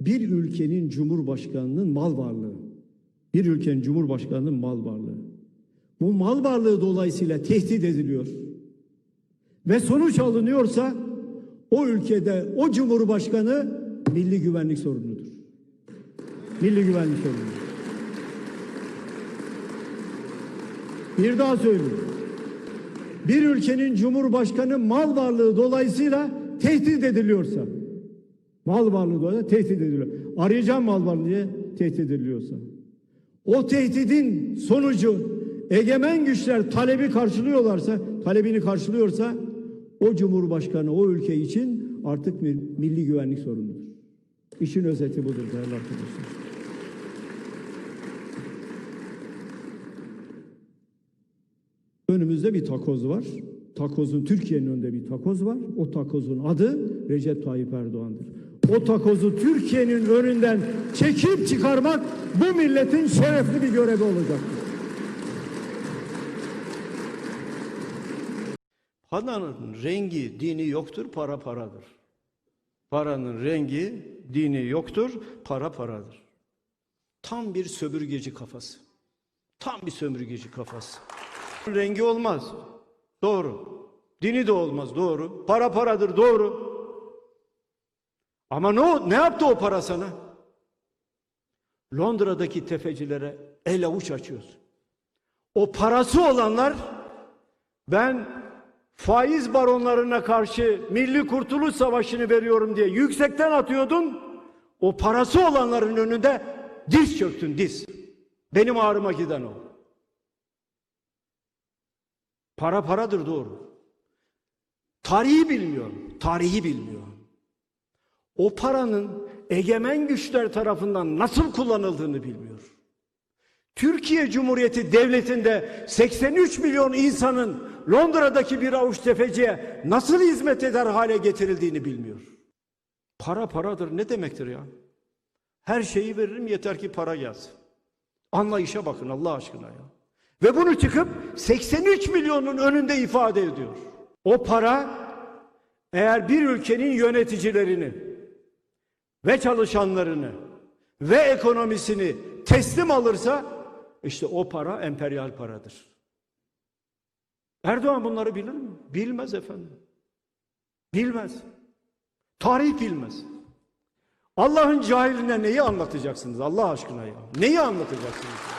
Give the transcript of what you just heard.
bir ülkenin cumhurbaşkanının mal varlığı, bir ülkenin cumhurbaşkanının mal varlığı, bu mal varlığı dolayısıyla tehdit ediliyor. Ve sonuç alınıyorsa o ülkede o cumhurbaşkanı milli güvenlik sorunudur. Milli güvenlik sorunudur. Bir daha söyleyeyim. Bir ülkenin cumhurbaşkanı mal varlığı dolayısıyla tehdit ediliyorsa, mal varlığı dolayısıyla tehdit ediliyor. Arayacağım mal varlığı diye tehdit ediliyorsa. O tehdidin sonucu egemen güçler talebi karşılıyorlarsa, talebini karşılıyorsa o cumhurbaşkanı o ülke için artık bir milli güvenlik sorunudur. İşin özeti budur değerli arkadaşlar. Önümüzde bir takoz var. Takozun Türkiye'nin önünde bir takoz var. O takozun adı Recep Tayyip Erdoğan'dır. O takozu Türkiye'nin önünden çekip çıkarmak bu milletin şerefli bir görevi olacaktır. Paranın rengi, dini yoktur, para paradır. Paranın rengi, dini yoktur, para paradır. Tam bir sömürgeci kafası. Tam bir sömürgeci kafası. Rengi olmaz. Doğru. Dini de olmaz. Doğru. Para paradır. Doğru. Ama ne, ne yaptı o para sana? Londra'daki tefecilere el avuç açıyorsun. O parası olanlar ben faiz baronlarına karşı Milli Kurtuluş Savaşı'nı veriyorum diye yüksekten atıyordun. O parası olanların önünde diz çöktün diz. Benim ağrıma giden o. Para paradır doğru. Tarihi bilmiyor. Tarihi bilmiyor. O paranın egemen güçler tarafından nasıl kullanıldığını bilmiyor. Türkiye Cumhuriyeti Devleti'nde 83 milyon insanın Londra'daki bir avuç tefeciye nasıl hizmet eder hale getirildiğini bilmiyor. Para paradır ne demektir ya? Her şeyi veririm yeter ki para gelsin. Anlayışa bakın Allah aşkına ya. Ve bunu çıkıp 83 milyonun önünde ifade ediyor. O para eğer bir ülkenin yöneticilerini ve çalışanlarını ve ekonomisini teslim alırsa işte o para emperyal paradır. Erdoğan bunları bilir mi? Bilmez efendim. Bilmez. Tarih bilmez. Allah'ın cahiline neyi anlatacaksınız Allah aşkına ya? Neyi anlatacaksınız?